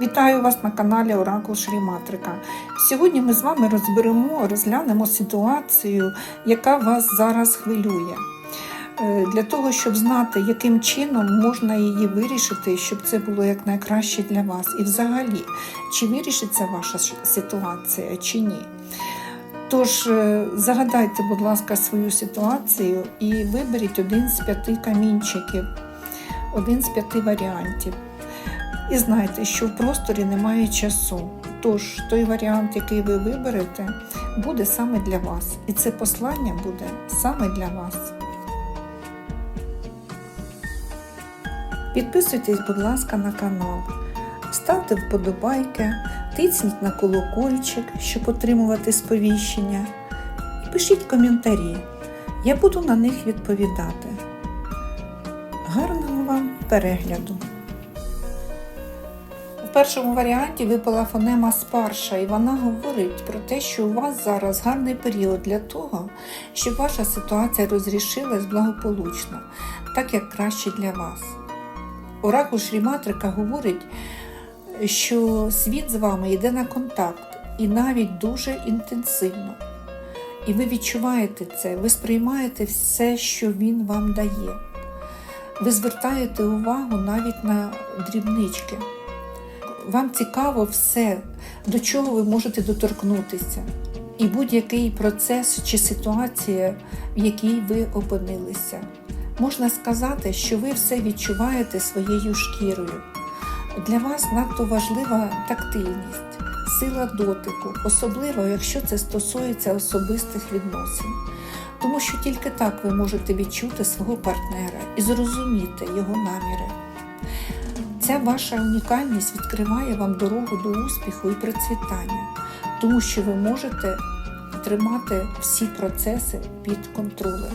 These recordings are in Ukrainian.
Вітаю вас на каналі Оракул Шріматрика. Сьогодні ми з вами розберемо, розглянемо ситуацію, яка вас зараз хвилює. Е, Для того, щоб знати, яким чином можна її вирішити, щоб це було якнайкраще для вас. І взагалі, чи вирішиться ваша ситуація, чи ні. Тож е, загадайте, будь ласка, свою ситуацію і виберіть один з п'яти камінчиків, один з п'яти варіантів. І знайте, що в просторі немає часу. Тож той варіант, який ви виберете, буде саме для вас. І це послання буде саме для вас. Підписуйтесь, будь ласка, на канал, ставте вподобайки, тисніть на колокольчик, щоб отримувати сповіщення. Пишіть коментарі. Я буду на них відповідати. Гарного вам перегляду! У першому варіанті випала фонема спарша, і вона говорить про те, що у вас зараз гарний період для того, щоб ваша ситуація розрішилась благополучно, так як краще для вас. Оракул Шріматрика говорить, що світ з вами йде на контакт і навіть дуже інтенсивно. І ви відчуваєте це, ви сприймаєте все, що він вам дає. Ви звертаєте увагу навіть на дрібнички. Вам цікаво все, до чого ви можете доторкнутися, і будь-який процес чи ситуація, в якій ви опинилися. Можна сказати, що ви все відчуваєте своєю шкірою. Для вас надто важлива тактильність, сила дотику, особливо якщо це стосується особистих відносин. Тому що тільки так ви можете відчути свого партнера і зрозуміти його наміри. Ця ваша унікальність відкриває вам дорогу до успіху і процвітання, тому що ви можете тримати всі процеси під контролем.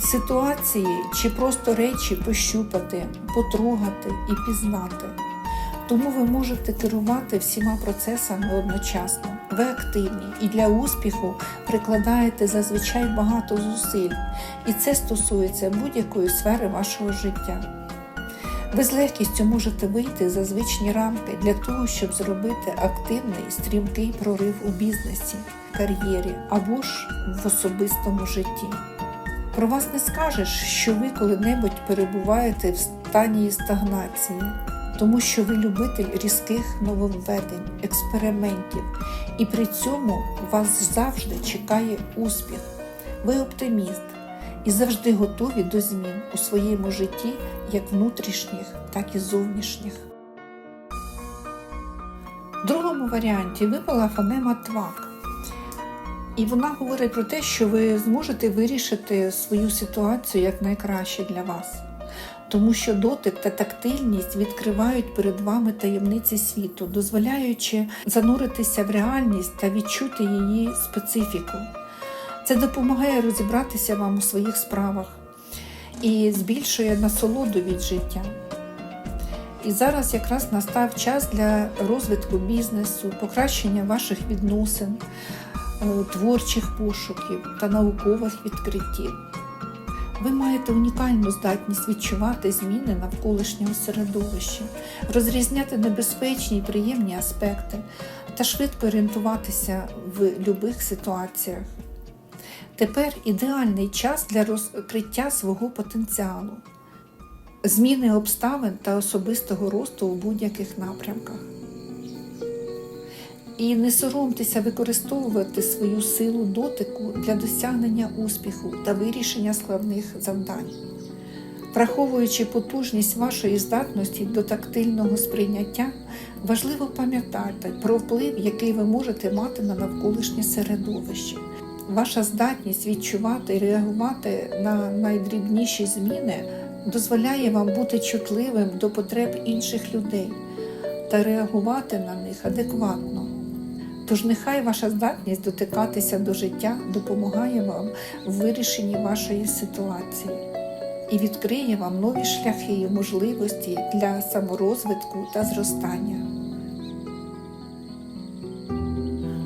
Ситуації чи просто речі пощупати, потрогати і пізнати. Тому ви можете керувати всіма процесами одночасно. Ви активні і для успіху прикладаєте зазвичай багато зусиль, і це стосується будь-якої сфери вашого життя. Ви з легкістю можете вийти за звичні рамки для того, щоб зробити активний стрімкий прорив у бізнесі, кар'єрі або ж в особистому житті. Про вас не скажеш, що ви коли-небудь перебуваєте в стані стагнації, тому що ви любитель різких нововведень, експериментів, і при цьому вас завжди чекає успіх. Ви оптиміст і завжди готові до змін у своєму житті, як внутрішніх, так і зовнішніх. В другому варіанті випала фонема твак. І вона говорить про те, що ви зможете вирішити свою ситуацію як найкраще для вас. Тому що дотик та тактильність відкривають перед вами таємниці світу, дозволяючи зануритися в реальність та відчути її специфіку. Це допомагає розібратися вам у своїх справах і збільшує насолоду від життя. І зараз якраз настав час для розвитку бізнесу, покращення ваших відносин, творчих пошуків та наукових відкриттів. Ви маєте унікальну здатність відчувати зміни навколишнього середовища, розрізняти небезпечні і приємні аспекти та швидко орієнтуватися в будь-яких ситуаціях. Тепер ідеальний час для розкриття свого потенціалу, зміни обставин та особистого росту у будь-яких напрямках. І не соромтеся використовувати свою силу дотику для досягнення успіху та вирішення складних завдань. Враховуючи потужність вашої здатності до тактильного сприйняття, важливо пам'ятати про вплив, який ви можете мати на навколишнє середовище. Ваша здатність відчувати і реагувати на найдрібніші зміни дозволяє вам бути чутливим до потреб інших людей та реагувати на них адекватно. Тож нехай ваша здатність дотикатися до життя допомагає вам в вирішенні вашої ситуації. і відкриє вам нові шляхи і можливості для саморозвитку та зростання.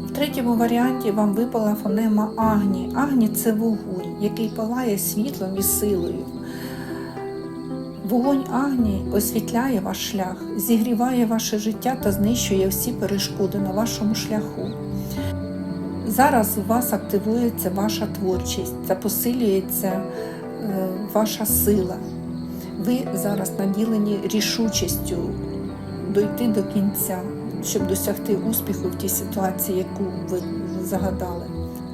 В третьому варіанті вам випала фонема Агні. Агні це вогонь, який палає світлом і силою. Вогонь Агні освітляє ваш шлях, зігріває ваше життя та знищує всі перешкоди на вашому шляху. Зараз у вас активується ваша творчість та посилюється е, ваша сила. Ви зараз наділені рішучістю дойти до кінця, щоб досягти успіху в тій ситуації, яку ви загадали.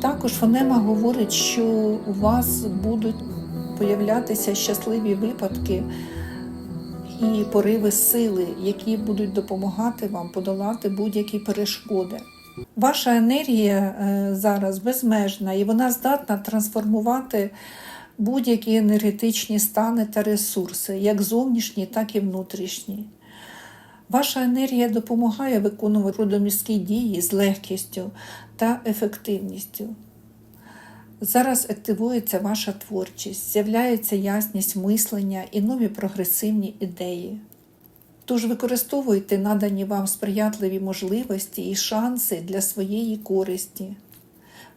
Також фонема говорить, що у вас будуть появлятися щасливі випадки і пориви сили, які будуть допомагати вам подолати будь-які перешкоди. Ваша енергія е, зараз безмежна і вона здатна трансформувати будь-які енергетичні стани та ресурси, як зовнішні, так і внутрішні. Ваша енергія допомагає виконувати трудоміські дії з легкістю та ефективністю. Зараз активується ваша творчість, з'являється ясність мислення і нові прогресивні ідеї. Тож використовуйте надані вам сприятливі можливості і шанси для своєї користі,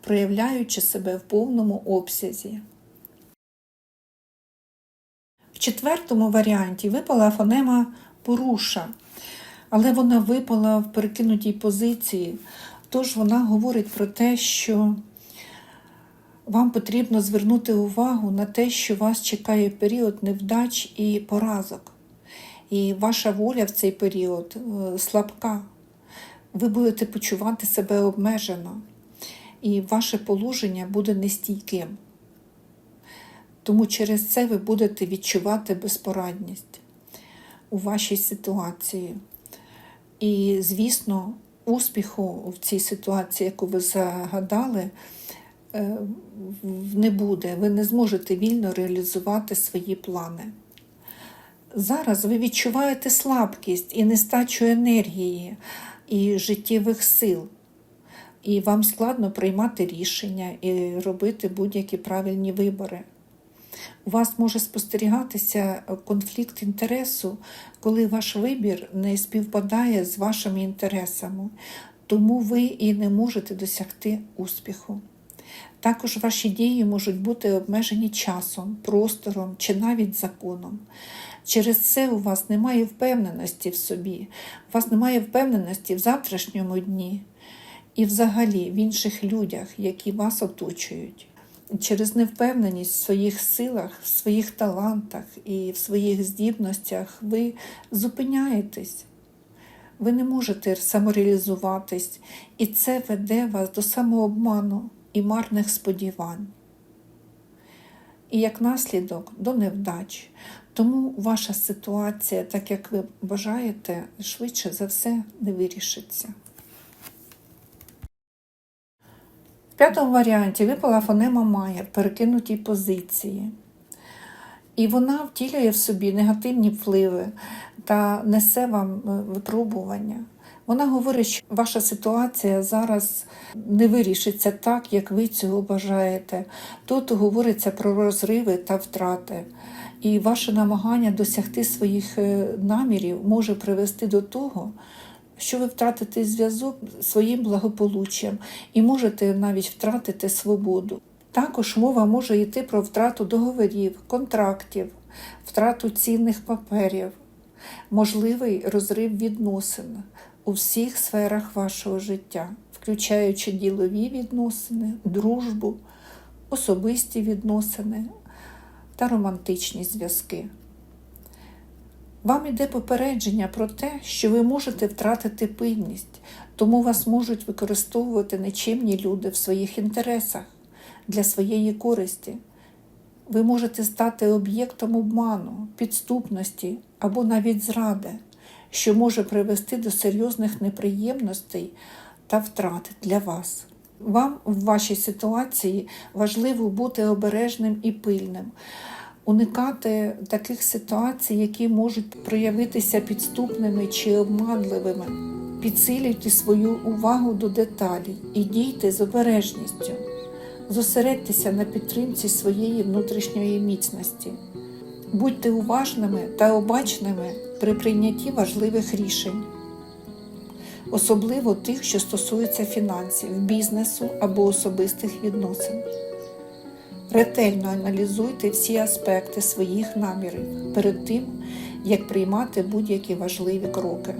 проявляючи себе в повному обсязі. В четвертому варіанті випала фонема поруша, але вона випала в перекинутій позиції, тож вона говорить про те, що вам потрібно звернути увагу на те, що вас чекає період невдач і поразок. І ваша воля в цей період е, слабка. Ви будете почувати себе обмежено, і ваше положення буде нестійким. Тому через це ви будете відчувати безпорадність у вашій ситуації. І, звісно, успіху в цій ситуації, яку ви загадали, не буде. Ви не зможете вільно реалізувати свої плани. Зараз ви відчуваєте слабкість і нестачу енергії і життєвих сил, і вам складно приймати рішення і робити будь-які правильні вибори. У вас може спостерігатися конфлікт інтересу, коли ваш вибір не співпадає з вашими інтересами, тому ви і не можете досягти успіху. Також ваші дії можуть бути обмежені часом, простором чи навіть законом. Через це у вас немає впевненості в собі, у вас немає впевненості в завтрашньому дні і взагалі в інших людях, які вас оточують. Через невпевненість в своїх силах, в своїх талантах і в своїх здібностях ви зупиняєтесь. Ви не можете самореалізуватись, і це веде вас до самообману і марних сподівань. І як наслідок до невдач. Тому ваша ситуація, так як ви бажаєте, швидше за все не вирішиться. В п'ятому варіанті випала фонема Майя в перекинутій позиції. І вона втілює в собі негативні впливи та несе вам е, випробування. Вона говорить, що ваша ситуація зараз не вирішиться так, як ви цього бажаєте. Тут говориться про розриви та втрати. І ваше намагання досягти своїх е, намірів може привести до того, що ви втратите зв'язок своїм благополуччям і можете навіть втратити свободу. Також мова може йти про втрату договорів, контрактів, втрату цінних паперів, можливий розрив відносин у всіх сферах вашого життя, включаючи ділові відносини, дружбу, особисті відносини та романтичні зв'язки. Вам іде попередження про те, що ви можете втратити пильність, тому вас можуть використовувати нечимні люди в своїх інтересах для своєї користі. Ви можете стати об'єктом обману, підступності або навіть зради, що може привести до серйозних неприємностей та втрат для вас. Вам в вашій ситуації важливо бути обережним і пильним, уникати таких ситуацій, які можуть проявитися підступними чи обманливими. Підсилюйте свою увагу до деталей і дійте з обережністю. Зосередьтеся на підтримці своєї внутрішньої міцності. Будьте уважними та обачними при прийнятті важливих рішень, особливо тих, що стосуються фінансів, бізнесу або особистих відносин. Ретельно аналізуйте всі аспекти своїх намірів перед тим, як приймати будь-які важливі кроки.